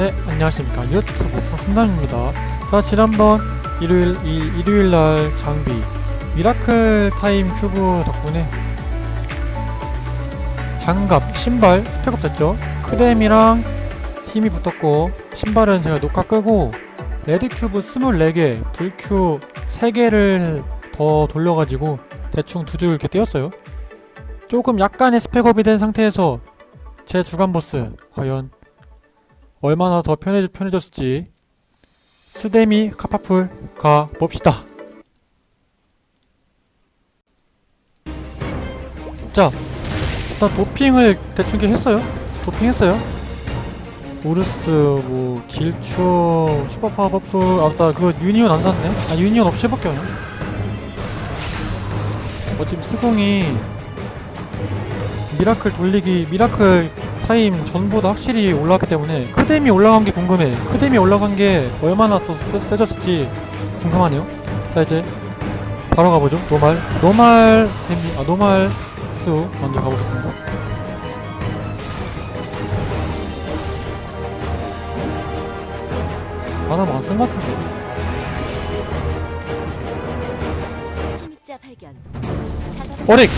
네, 안녕하십니까. 유튜브 서순남입니다. 자, 지난번 일요일, 이, 일요일 날 장비, 미라클 타임 큐브 덕분에 장갑, 신발, 스펙업 됐죠? 크뎀이랑 힘이 붙었고, 신발은 제가 녹화 끄고, 레드 큐브 24개, 불큐 3개를 더 돌려가지고, 대충 두 줄 이렇게 떼었어요. 조금 약간의 스펙업이 된 상태에서 제 주간 보스, 과연 얼마나 더 편해, 편해졌을지 스데미 카파풀 가 봅시다. 자, 일단 도핑을 대충 했어요. 도핑했어요. 우르스, 뭐 길추, 슈퍼파워 버프, 아 맞다 그거 유니온 안 샀네. 아 유니온 없이 해볼게요. 그냥. 어 지금 스공이 미라클 돌리기, 미라클 타임 전보다 확실히 올라갔기 때문에 크뎀이 올라간 게 궁금해. 크뎀이 올라간 게 얼마나 더 세- 세졌을지 궁금하네요. 자 이제 바로 가보죠. 노말, 노말 데미, 아 노말 수 먼저 가보겠습니다. 하나 안쓴 것 같은데. 침입자 발견. 자가 오릭.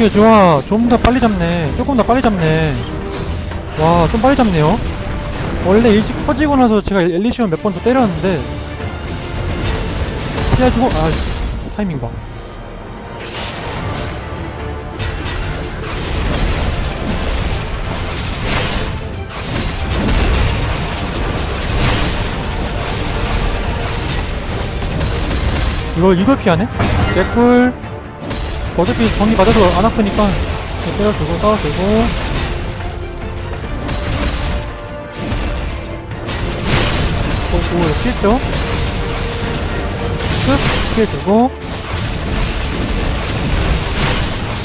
오케이, 좋아. 좀 더 빨리 잡네. 조금 더 빨리 잡네. 와, 좀 빨리 잡네요. 원래 일식 퍼지고 나서 제가 엘리시온 몇 번 더 때렸는데 피해주고 아 타이밍 봐. 이걸 이걸 피하네? 개꿀. 어차피 정리 맞아도 안 아프니까 때려주고 싸워주고. 오오 피했죠? 쓱 피해주고.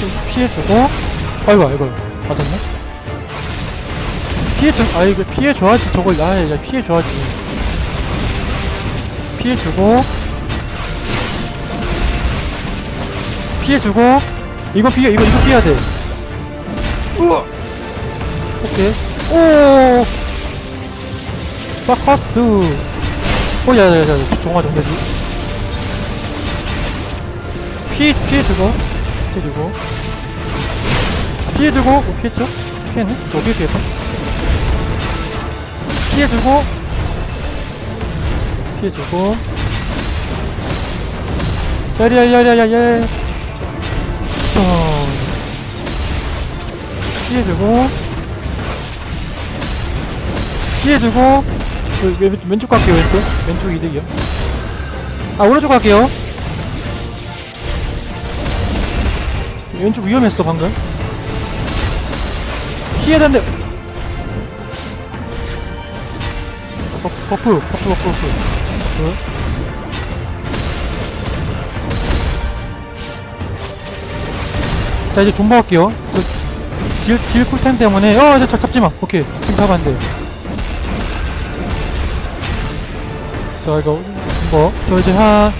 쓱 피해주고. 아이고 아이고 맞았네. 피해주 아 이거 피해줘야지 저걸 아야 피해줘야지. 피해주고 피해주고 이거 피해 이거 이거 피해야 돼. 우와! 오케이. 오! 서커스. 오 야야야 종아 정대지. 피해 피해주고 피해주고. 피해주고 오 피했죠? 피했네? 저 어떻게 피했다? 피해주고. 피해주고. 야야야야야야 어... 피해주고. 피해주고. 그, 왼, 왼쪽 갈게요 왼쪽. 왼쪽 이득이요. 아 오른쪽 갈게요. 왼쪽 위험했어 방금. 피해야 버프 버프 버프 버프 버프 버프. 자 이제 존버 할게요. 저딜 딜 쿨템 때문에 어 이제 잡, 잡지마. 오케이. 지금 안돼 자 이거 존버. 저 이제 한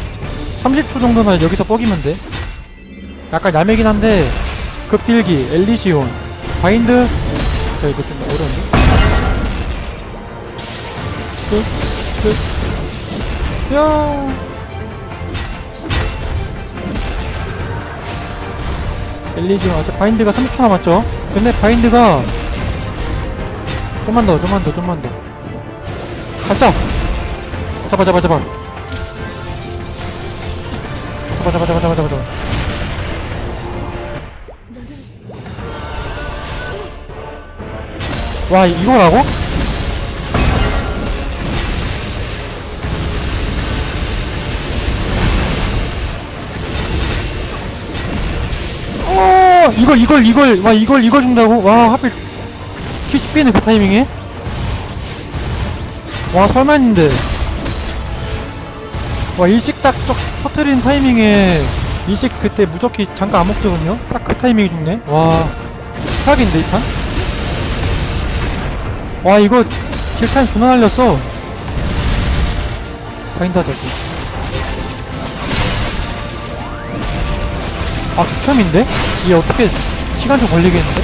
30초 정도만 여기서 뻐기면 돼. 약간 야매긴 한데 급딜기 엘리시온 바인드. 자 이거 좀 어려운데? 쓱쓱. 야 엘리지온 아직 바인드가 30초 남았죠? 근데 바인드가 좀만 더 좀만 더 좀만 더 잡자 잡아 잡아 잡아 잡아 잡아 잡아 잡아 잡아 잡아 와 이거라고? 어 이걸 이걸 이걸 와 이걸 이걸 준다고? 와 하필 키1 0 는그 타이밍에. 와 설마 했는데. 와 일식 딱 쪽, 터트리는 타이밍에 일식 그때 무적기 잠깐 안 먹거든요? 딱 그 타이밍에 죽네. 와 최악인데 이판? 와 이거 딜타임 존나 날렸어. 바인드 하자 아 극혐인데? 이게 어떻게 시간 좀 걸리겠는데?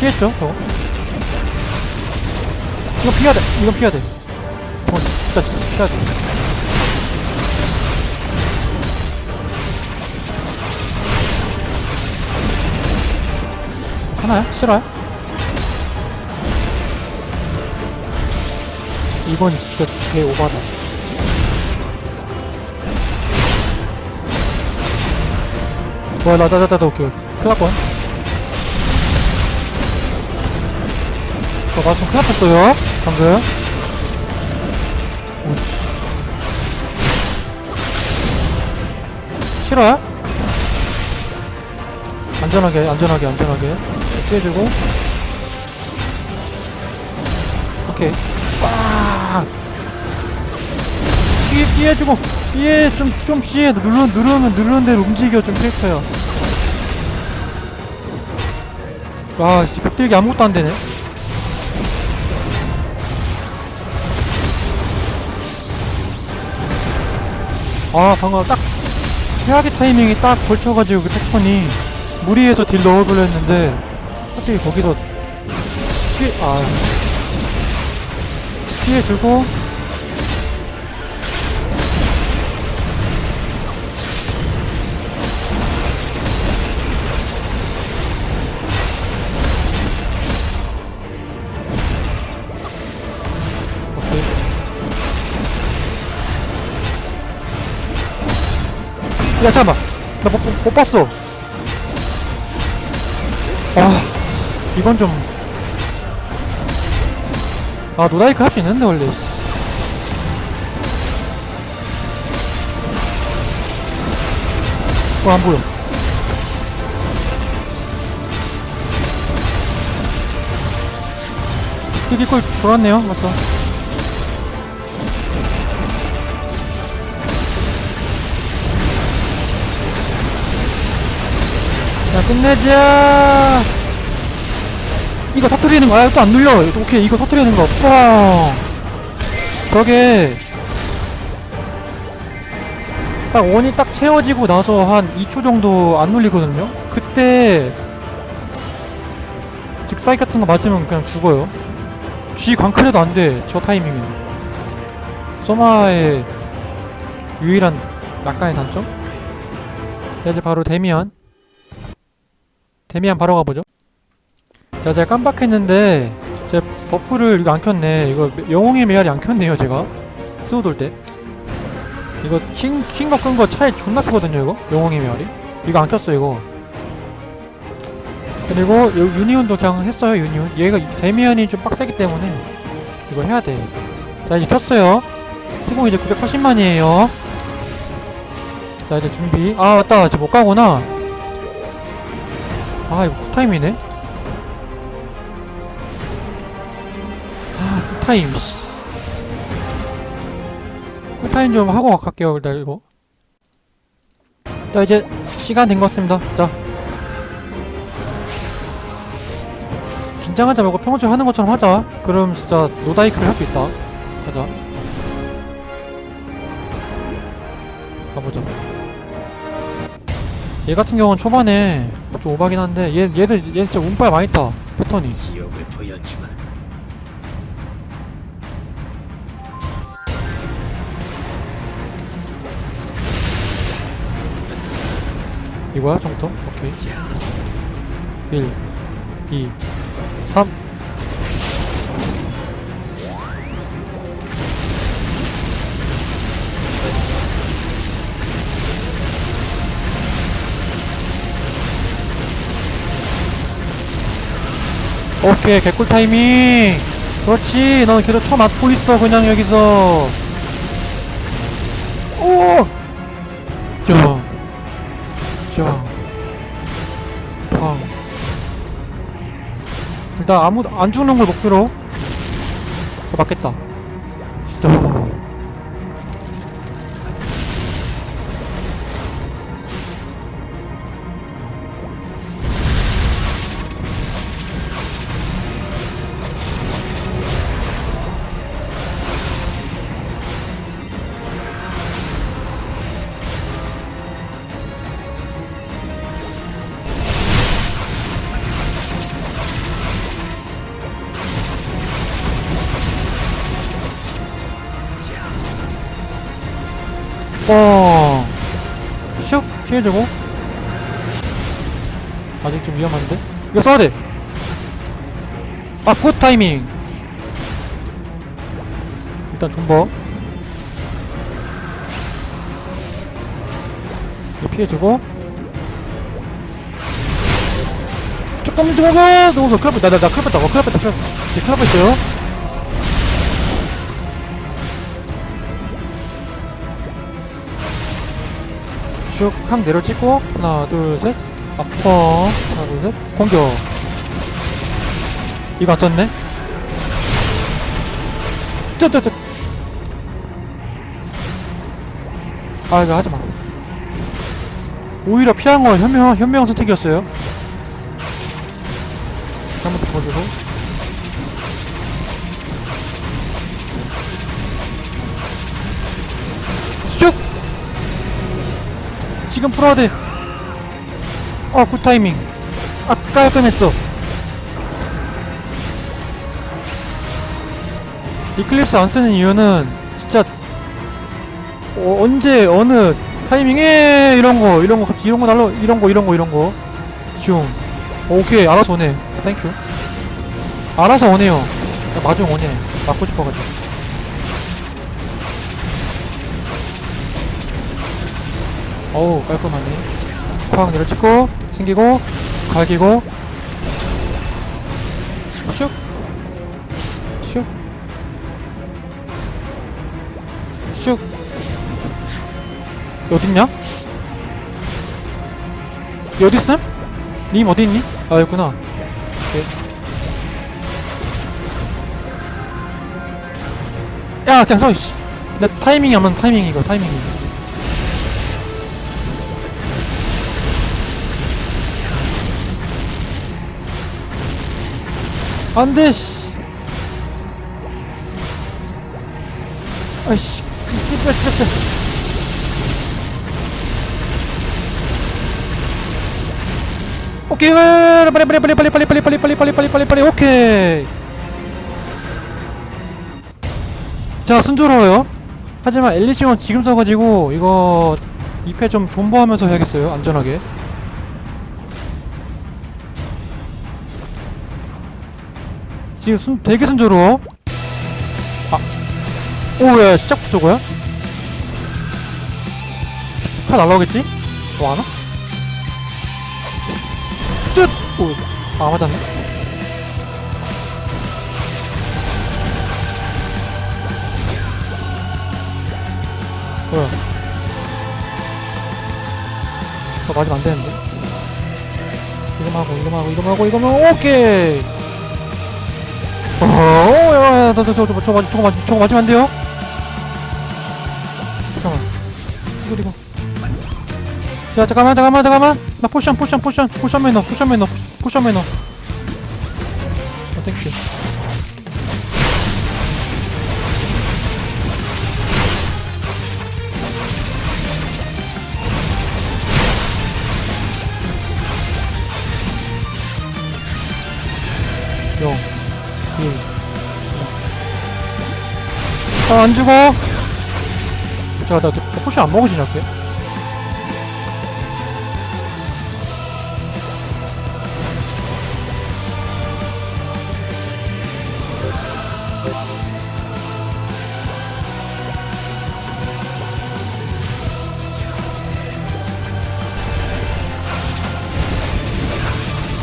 피했죠 저거 이거 피해야 돼 이거 피해야 돼 저거 진짜 진짜 피해야 돼 하나야? 싫어요? 이건 진짜 개 오바다. 와 나다다다다 오케이 큰일 날뻔. 저 마스크 큰일 났어요 방금. 오씨 싫어요? 안전하게 안전하게 안전하게. 피해주고. 오케이 피해 피해주고 피해 좀좀 피해 누르 누르면 누르는 대로 움직여 좀 캐릭터야. 와씨 극딜기 아무것도 안 되네. 아 방금 딱 최악의 타이밍이 딱 걸쳐가지고 그 패턴이 무리해서 딜 넣어보려 했는데 하필 거기서 피해 아 피해주고 야 잠깐만 나못못 봤어 아 이건 좀아 노다이크 할 수 있는데 원래 씨. 어, 안 보여. 뜨기골 돌았네요, 맞어. 자, 끝내자! 이거 터트리는 거야? 또 안 눌려. 오케이, 이거 터트리는 거. 뻥! 저게, 딱 원이 딱 채워지고 나서 한 2초 정도 안 눌리거든요? 그때, 직사이 같은 거 맞으면 그냥 죽어요. G 광클해도 안 돼, 저 타이밍은. 소마의 유일한 약간의 단점? 자, 이제 바로 데미안. 데미안 바로 가보죠. 자, 제가 깜빡했는데, 제 버프를 이거 안 켰네. 이거 영웅의 메아리 안 켰네요, 제가. 스우 돌 때. 이거 킹, 킹거 끈 거 차이 존나 크거든요, 이거. 영웅의 메아리. 이거 안 켰어, 이거. 그리고 요 유니온도 그냥 했어요, 유니온. 얘가 데미안이 좀 빡세기 때문에 이거 해야 돼. 자, 이제 켰어요. 수공 이제 980만이에요. 자, 이제 준비. 아, 맞다. 지금 못 가구나. 아 이거 쿨타임이네? 아 쿨타임 씨. 쿨타임 좀 하고 갈게요 일단 이거. 자 이제 시간 된 것 같습니다. 자. 긴장하지 말고 평소에 하는 것처럼 하자. 그럼 진짜 노다이크를 할 수 있다. 가자 얘 같은 경우는 초반에 좀 오바긴 한데 얘 얘들 얘 진짜 운빨 많이 타 패턴이. 지옥을 보여주마. 이거야 처음부터 오케이. 1 2 3 오케이 개꿀 타이밍. 그렇지 넌 계속 쳐 맞고 있어 그냥 여기서. 오! 자, 자, 팡 일단 아무 안 죽는 걸 목표로. 저 맞겠다. 진 슉! 피해주고 아직 좀 위험한데? 이거 써야 돼! 아, 굿 타이밍! 일단 존버 이거 피해주고 조금 조금 너무 큰일 났다 나나 큰일 났다 어, 큰일 났다 큰일 났다 네, 큰일 났어요 쭉항 내려 찍고 하나 둘셋. 아퍼 하나 둘 셋. 공격. 이거 안 썼네? 쩌쩌쩌 아 이거 하지마. 오히려 피한 건 현명, 현명 선택이었어요. 한번 더 보여주고 지금 풀어야 돼. 어, 굿 타이밍. 아, 깔끔했어. 이클립스 안 쓰는 이유는 진짜 어, 언제 어느 타이밍에 이런 거 이런 거 갑자기 이런 거 날라 이런 거 이런 거 이런 거 중. 오케이 알아서 오네. 땡큐. 알아서 오네요. 마중 오네. 맞고 싶어가지고. 어우 깔끔하네 쾅 내려찍고 생기고 갈기고 슉 슉. 슉. 어딨냐? 어딨음? 님 어디 있니? 아 여기구나 오케이. 야 그냥 서 이씨 내 타이밍이 없는 타이밍이 이거 타이밍이 안돼 씨 아이씨 오케이 빨리 빨리 빨리 빨리 빨리 빨리 빨리 빨리 빨리 빨리 빨리 빨리 오케이 자 순조로워요 하지만 엘리시온 지금 써가지고 이거 2패 좀 존버하면서 해야겠어요 안전하게 지금 순 되게 순조로워 아 오야 시작부터 저거야? 칼 날라오겠지? 뭐 안와? 뜻! 오, 아 맞았네 뭐야 저 맞으면 안 되는데 이거 하고 이거 하고 이거 하고 이거 하고 오케이 어, 나, 저, 저, 저, 저, 맞, 저거 맞, 저거 맞으면 안 돼요? 잠깐만. 수그리고. 야, 잠깐만, 잠깐만, 잠깐만. 나 포션, 포션, 포션, 포션 매너, 포션 매너, 포션 매너. 어, 땡큐. 아, 안 죽어. 자, 나, 나 포션 안 먹으시냐, 걔?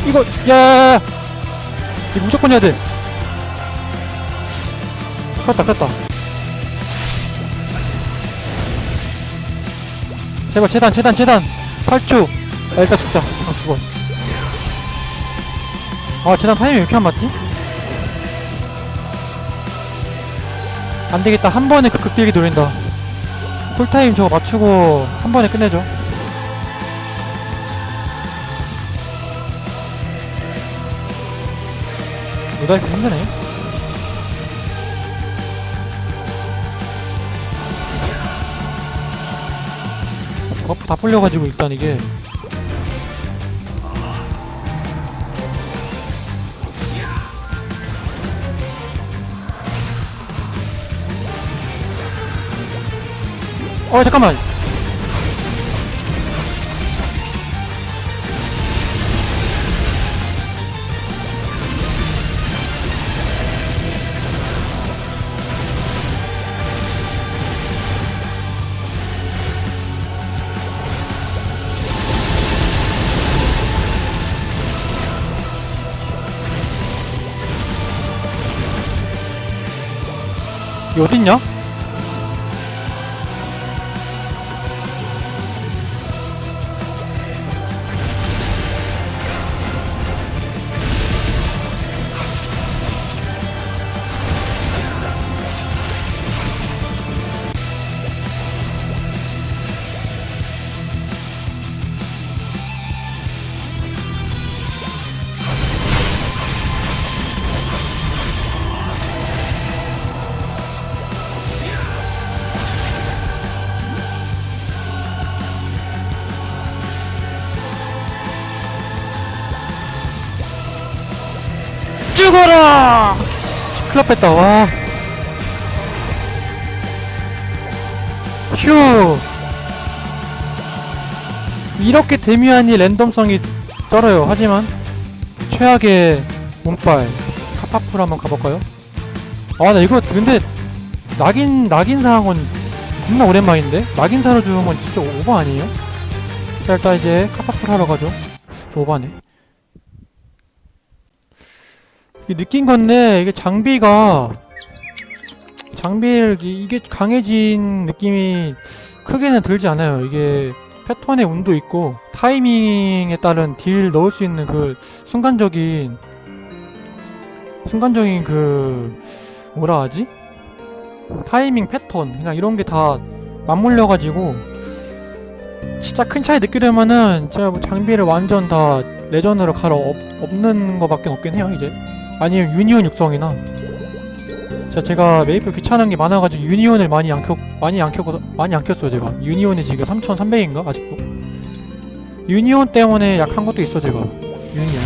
이거, 야. 이거 무조건 해야 돼. 컸다, 컸다. 제발, 재단, 재단, 재단. 8초. 아, 일단 죽자. 아, 죽어. 씨. 아 재단 타이밍 왜 이렇게 안 맞지? 안 되겠다 한 번에 그 극딜기 노린다 쿨타임 저거 맞추고 한 번에 끝내죠 노다이프 힘드네 버프 다 풀려가지고 일단 이게. 어 잠깐만 어딨냐? 큰일 뺐다, 와. 휴. 이렇게 데미안이 랜덤성이 쩔어요. 하지만, 최악의 운빨. 카파풀 한번 가볼까요? 아, 나 이거, 근데, 낙인, 낙인사항은 겁나 오랜만인데? 낙인사로 주는 건 진짜 오버 아니에요? 자, 일단 이제 카파풀 하러 가죠. 저 오바네. 이게 느낀 건데 이게 장비가 장비를 이- 이게 강해진 느낌이 크게는 들지 않아요. 이게 패턴의 운도 있고 타이밍에 따른 딜 넣을 수 있는 그 순간적인 순간적인 그 뭐라 하지? 타이밍 패턴 그냥 이런 게 다 맞물려 가지고 진짜 큰 차이 느끼려면은 제가 뭐 장비를 완전 다 레전으로 갈아 엎, 엎는 거밖에 없긴 해요 이제 아니면 유니온 육성이나. 자 제가 메이플 귀찮은 게 많아가지고 유니온을 많이 안 켰, 많이 안 켰고 많이 안 켰어요 제가. 유니온이 지금 3,300인가 아직도? 유니온 때문에 약한 것도 있어 제가. 유니온.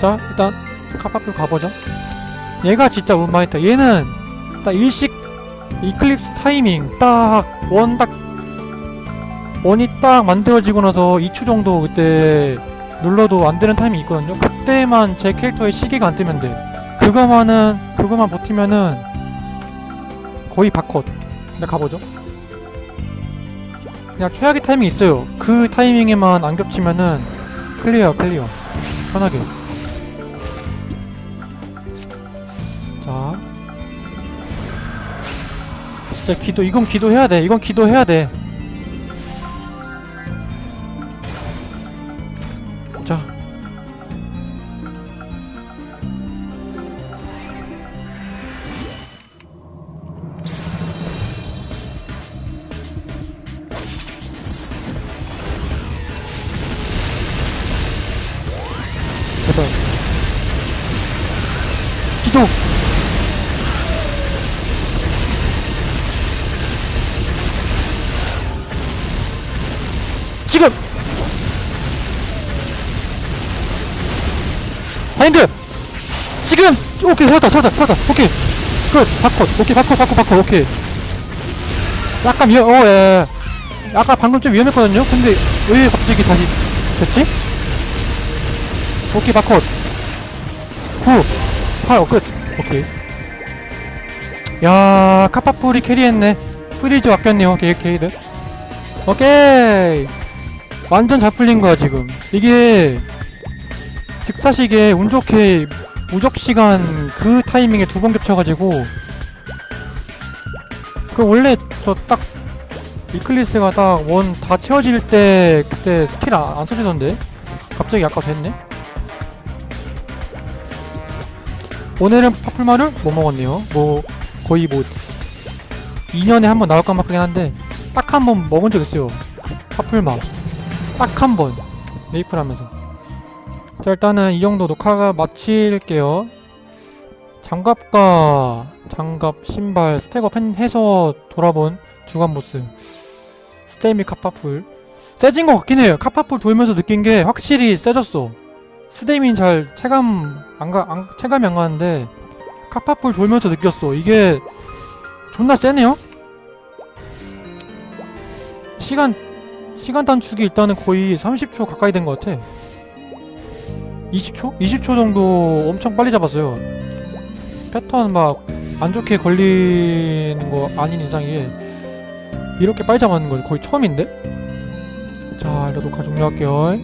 자 일단 카파풀 가보죠. 얘가 진짜 운마이터. 얘는 딱 일식 이클립스 타이밍 딱 원딱 원이 딱 만들어지고 나서 2초 정도 그때 눌러도 안 되는 타이밍이 있거든요. 그때만 제 캐릭터의 시계가 안 뜨면 돼. 그거만은 그거만 버티면은 거의 바컷. 근데 가보죠. 그냥 최악의 타이밍 있어요. 그 타이밍에만 안 겹치면은 클리어 클리어. 편하게. 자. 진짜 기도 이건 기도해야 돼. 이건 기도해야 돼. 기도. 지금. 바인드! 지금! 오케이, 살았다, 살았다, 살았다. 오케이. 끝. 바컷. 오케이, 바컷, 바컷, 바컷. 오케이. 약간 위험, 어, 예, 예. 아까 방금 좀 위험했거든요? 근데 왜 갑자기 다시 됐지? 오케이, 바컷. 9, 8, 어, 끝. 오케이. 야, 카파풀이 캐리했네. 프리즈 아꼈네요, 게, 게이드. 오케이. 완전 잘 풀린 거야, 지금. 이게, 즉사식에 운 좋게 무적 시간 그 타이밍에 두 번 겹쳐가지고 그 원래 저 딱 이클리스가 딱 원 다 채워질 때 그때 스킬 안, 안 써지던데 갑자기 아까 됐네 오늘은 파풀마를 못 먹었네요. 뭐 거의 뭐 2년에 한 번 나올 것 같긴 한데 딱 한 번 먹은 적 있어요. 파풀마. 딱 한 번. 메이플 하면서. 자 일단은 이 정도 녹화가 마칠게요. 장갑과 장갑 신발 스펙업 한- 해서 돌아본 주간 보스. 스테미 카파풀. 세진 것 같긴 해요. 카파풀 돌면서 느낀 게 확실히 세졌어 스데민 잘 체감 안 가, 안, 체감이 안 가는데 카파풀 돌면서 느꼈어. 이게 존나 세네요? 시간 시간 단축이 일단은 거의 30초 가까이 된 것 같아. 20초? 20초 정도 엄청 빨리 잡았어요. 패턴 막 안 좋게 걸리는 거 아닌 이상이에 이렇게 빨리 잡았는 건 거의 처음인데? 자 일단 녹화 종료할게요